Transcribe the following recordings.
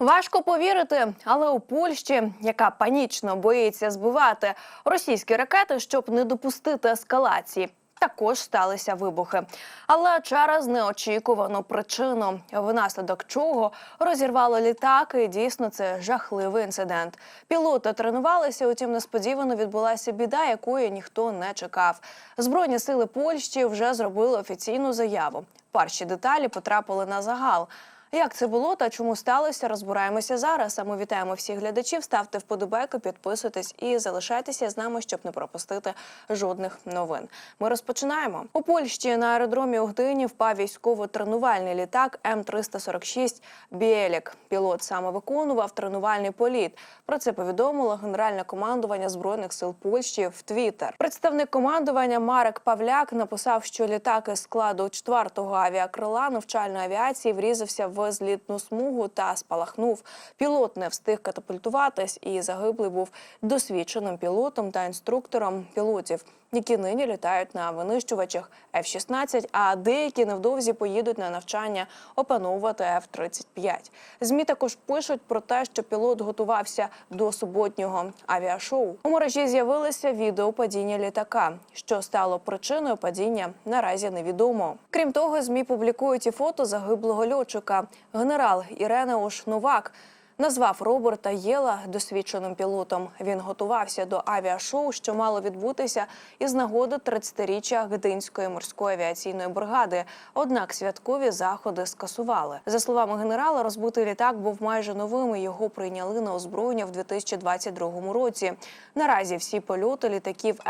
Важко повірити, але у Польщі, яка панічно боїться збивати російські ракети, щоб не допустити ескалації. Також сталися вибухи, але через неочікувану причину, внаслідок чого розірвало літак. І дійсно це жахливий інцидент. Пілоти тренувалися, утім несподівано відбулася біда, якої ніхто не чекав. Збройні сили Польщі вже зробили офіційну заяву. Перші деталі потрапили на загал. Як це було та чому сталося, розбираємося зараз. А ми вітаємо всіх глядачів. Ставте вподобайку, підписуйтесь і залишайтеся з нами, щоб не пропустити жодних новин. Ми розпочинаємо у Польщі на аеродромі у Гдині впав військово-тренувальний літак М346 Біелік. Пілот саме виконував тренувальний політ. Про це повідомило Генеральне командування збройних сил Польщі в Твіттер. Представник командування Марек Павляк написав, що літак із складу 4-го авіакрила навчальної авіації врізався в злітну смугу та спалахнув. Пілот не встиг катапультуватись, і загиблий був досвідченим пілотом та інструктором пілотів, які нині літають на винищувачах F-16, а деякі невдовзі поїдуть на навчання опановувати F-35. Змі також пишуть про те, що пілот готувався до суботнього авіашоу. У мережі з'явилося відео падіння літака. Що стало причиною падіння, наразі невідомо. Крім того, змі публікують і фото загиблого льотчика. Генерал Ірена Ош Новак. Назвав Роберта Єла досвідченим пілотом. Він готувався до авіашоу, що мало відбутися із нагоди 30-річчя Гдинської морської авіаційної бригади. Однак святкові заходи скасували. За словами генерала, розбитий літак був майже новим. і Його прийняли на озброєння в 2022 році. Наразі всі польоти літаків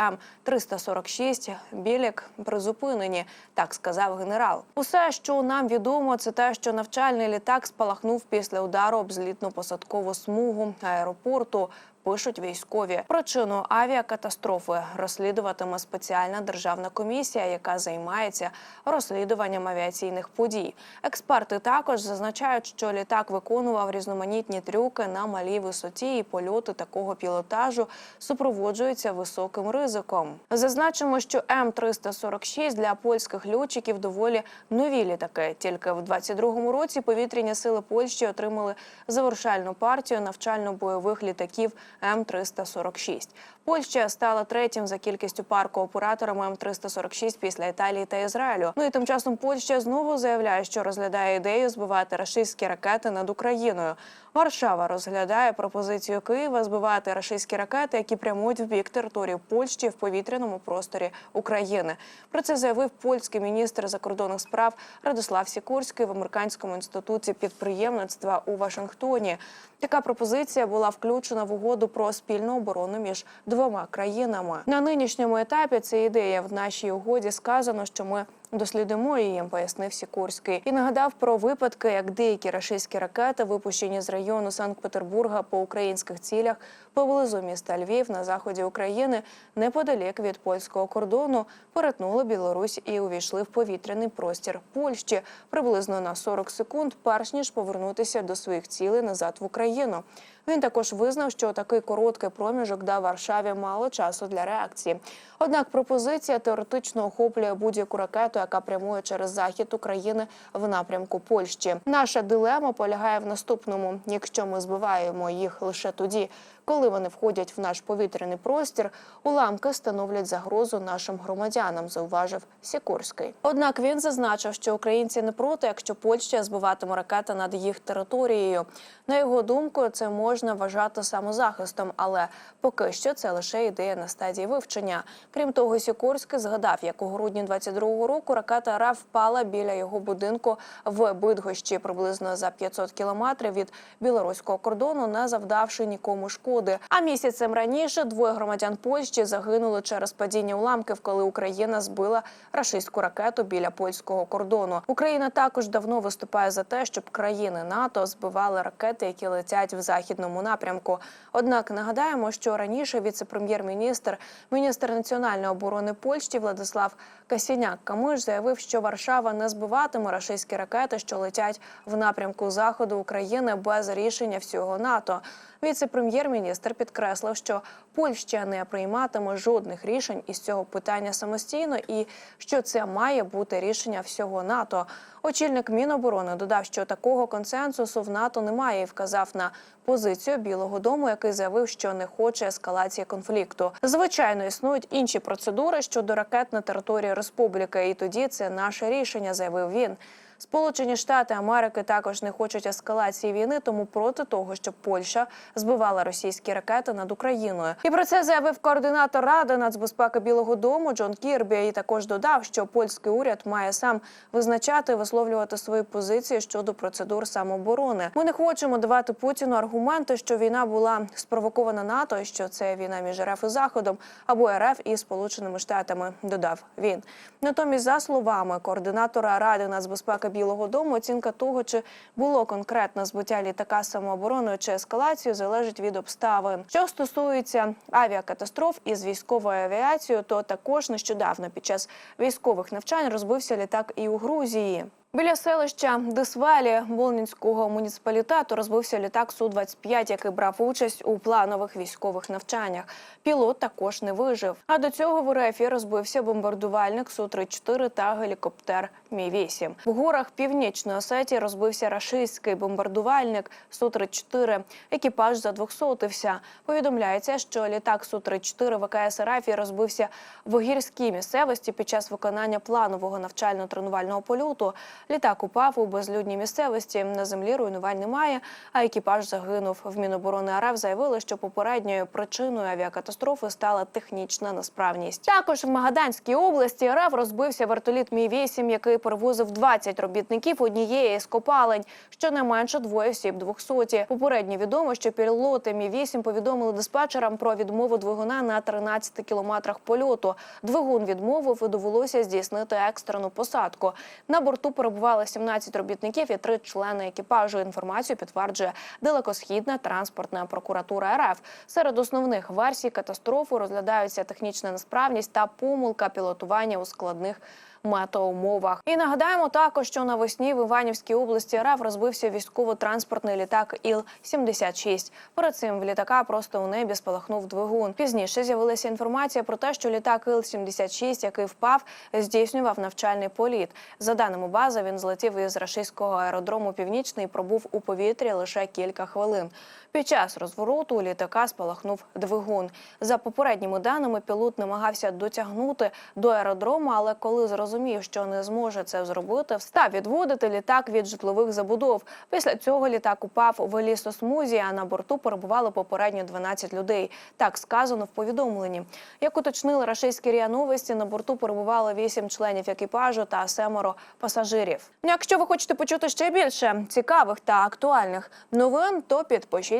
М346 Білік призупинені. Так сказав генерал. Усе, що нам відомо, це те, що навчальний літак спалахнув після удару об злітну посадкову смугу аеропорту. Пишуть військові причину авіакатастрофи розслідуватиме спеціальна державна комісія, яка займається розслідуванням авіаційних подій. Експерти також зазначають, що літак виконував різноманітні трюки на малій висоті, і польоти такого пілотажу супроводжуються високим ризиком. Зазначимо, що М346 для польських льотчиків доволі нові літаки. Тільки в 22-му році повітряні сили Польщі отримали завершальну партію навчально-бойових літаків. М346. Польща стала третім за кількістю парку операторами М346 після Італії та Ізраїлю. Ну і тим часом Польща знову заявляє, що розглядає ідею збивати рашистські ракети над Україною. Варшава розглядає пропозицію Києва збивати рашистські ракети, які прямують в бік території Польщі в повітряному просторі України. Про це заявив польський міністр закордонних справ Радослав Сікорський в американському інституті підприємництва у Вашингтоні. Така пропозиція була включена в угоду про спільну оборону між двома країнами. На нинішньому етапі це ідея в нашій угоді сказано, що ми дослідимо її, пояснив Сікорський. І нагадав про випадки, як деякі рашистські ракети, випущені з району Санкт-Петербурга по українських цілях поблизу міста Львів на заході України, неподалік від польського кордону, перетнули Білорусь і увійшли в повітряний простір Польщі приблизно на 40 секунд, перш ніж повернутися до своїх цілей назад в Україну. Він також визнав, що такий короткий проміжок дав Варшаві мало часу для реакції. Однак пропозиція теоретично охоплює будь-яку ракету, яка прямує через захід України в напрямку Польщі. Наша дилема полягає в наступному: якщо ми збиваємо їх лише тоді, коли вони входять в наш повітряний простір, уламки становлять загрозу нашим громадянам, зауважив Сікорський. Однак він зазначив, що українці не проти, якщо Польща збиватиме ракети над їх територією. На його думку, це можна вважати самозахистом, але поки що це лише ідея на стадії вивчення. Крім того, Сікорський згадав, як у грудні 22-го року ракета РАФ впала біля його будинку в Бидгощі, приблизно за 500 кілометрів від білоруського кордону, не завдавши нікому шкоди. А місяцем раніше двоє громадян Польщі загинули через падіння уламків, коли Україна збила рашистську ракету біля польського кордону. Україна також давно виступає за те, щоб країни НАТО збивали ракети, які летять в західному напрямку. Однак нагадаємо, що раніше віце-прем'єр-міністр, міністр національної оборони Польщі Владислав Касіняк Камиш заявив, що Варшава не збиватиме рашистські ракети, що летять в напрямку заходу України без рішення всього НАТО. Віце-прем'єр-міністр підкреслив, що Польща не прийматиме жодних рішень із цього питання самостійно, і що це має бути рішення всього НАТО. Очільник Міноборони додав, що такого консенсусу в НАТО немає, і вказав на позицію Білого Дому, який заявив, що не хоче ескалації конфлікту. Звичайно, існують інші процедури щодо ракет на території республіки, і тоді це наше рішення, заявив він. Сполучені Штати Америки також не хочуть ескалації війни, тому проти того, щоб Польща збивала російські ракети над Україною. І про це заявив координатор ради нацбезпеки Білого Дому Джон Кірбі. І також додав, що польський уряд має сам визначати і висловлювати свої позиції щодо процедур самооборони. Ми не хочемо давати Путіну аргументи, що війна була спровокована НАТО, і що це війна між РФ і Заходом або РФ і Сполученими Штатами. Додав він. Натомість, за словами координатора ради нацбезпеки Білого Дому, оцінка того, чи було конкретне збиття літака самообороною чи ескалацією, залежить від обставин. Що стосується авіакатастроф із військовою авіацією, то також нещодавно під час військових навчань розбився літак і у Грузії. Біля селища Дисвалі Волнінського муніципалітету розбився літак Су-25, який брав участь у планових військових навчаннях. Пілот також не вижив. А до цього в РФ розбився бомбардувальник Су-34 та гелікоптер Мі-8. В горах Північної Осетії розбився рашистський бомбардувальник Су-34. Екіпаж задвохсотився. Повідомляється, що літак Су-34 ВКС РФ розбився в гірській місцевості під час виконання планового навчально-тренувального польоту. Літак упав у безлюдній місцевості. На землі руйнувань немає, а екіпаж загинув. В Міноборони РФ заявили, що попередньою причиною авіакатастрофи стала технічна несправність. Також в Магаданській області РФ розбився вертоліт Мі 8 який перевозив 20 робітників однієї з копалень. Щонайменше двоє осіб 200. Попередньо відомо, що пілоти Мі 8 повідомили диспетчерам про відмову двигуна на 13 кілометрах польоту. Двигун відмовив і довелося здійснити екстрену посадку. На борту перебували 17 робітників і три члени екіпажу. Інформацію підтверджує далекосхідна транспортна прокуратура РФ. Серед основних версій катастрофи розглядаються технічна несправність та помилка пілотування у складних метеоумовах. І нагадаємо також, що навесні в Іванівській області РФ розбився військово-транспортний літак Іл-76. Перед цим в літака просто у небі спалахнув двигун. Пізніше з'явилася інформація про те, що літак Іл-76, який впав, здійснював навчальний політ. За даними бази, він злетів із рашистського аеродрому Північний і пробув у повітрі лише кілька хвилин. Під час розвороту у літака спалахнув двигун. За попередніми даними, пілот намагався дотягнути до аеродрому, але коли зрозумів, що не зможе це зробити, встав відводити літак від житлових забудов. Після цього літак упав в лісосмузі, а на борту перебувало попередньо 12 людей. Так сказано в повідомленні. Як уточнили рашистські ріа новості, на борту перебувало 8 членів екіпажу та семеро пасажирів. Якщо ви хочете почути ще більше цікавих та актуальних новин, то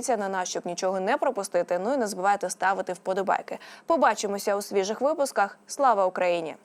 підпишіться на нас, щоб нічого не пропустити. Ну і не забувайте ставити вподобайки. Побачимося у свіжих випусках. Слава Україні!